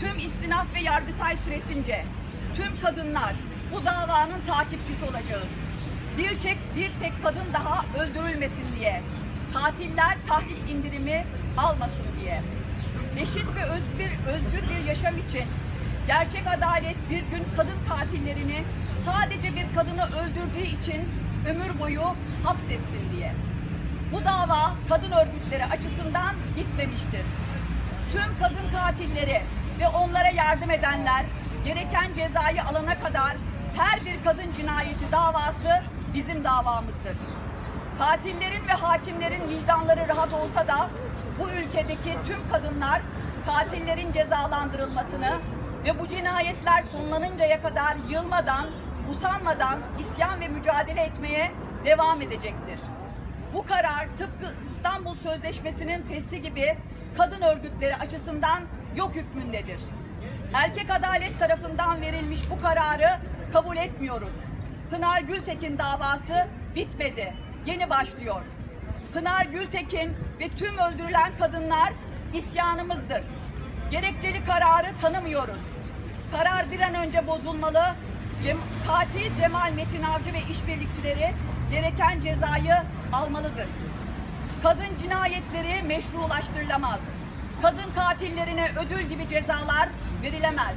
tüm istinaf ve yargıtay süresince tüm kadınlar bu davanın takipçisi olacağız. Bir tek, bir tek kadın daha öldürülmesin diye. Katiller tahrik indirimi almasın diye. Eşit ve özgür, özgür bir yaşam için gerçek adalet bir gün kadın katillerini sadece bir kadını öldürdüğü için ömür boyu hapsetsin diye. Bu dava kadın örgütleri açısından bitmemiştir. Tüm kadın katilleri ve onlara yardım edenler gereken cezayı alana kadar her bir kadın cinayeti davası bizim davamızdır. Katillerin ve hakimlerin vicdanları rahat olsa da bu ülkedeki tüm kadınlar katillerin cezalandırılmasını ve bu cinayetler sonlanıncaya kadar yılmadan, usanmadan isyan ve mücadele etmeye devam edecektir. Bu karar tıpkı İstanbul Sözleşmesi'nin fesli gibi kadın örgütleri açısından yok hükmündedir. Erkek Adalet tarafından verilmiş bu kararı kabul etmiyoruz. Pınar Gültekin davası bitmedi. Yeni başlıyor. Pınar Gültekin ve tüm öldürülen kadınlar isyanımızdır. Gerekçeli kararı tanımıyoruz. Karar bir an önce bozulmalı. Cem, katil Cemal Metin Avcı ve işbirlikçileri gereken cezayı almalıdır. Kadın cinayetleri meşrulaştırılamaz. Kadın katillerine ödül gibi cezalar verilemez.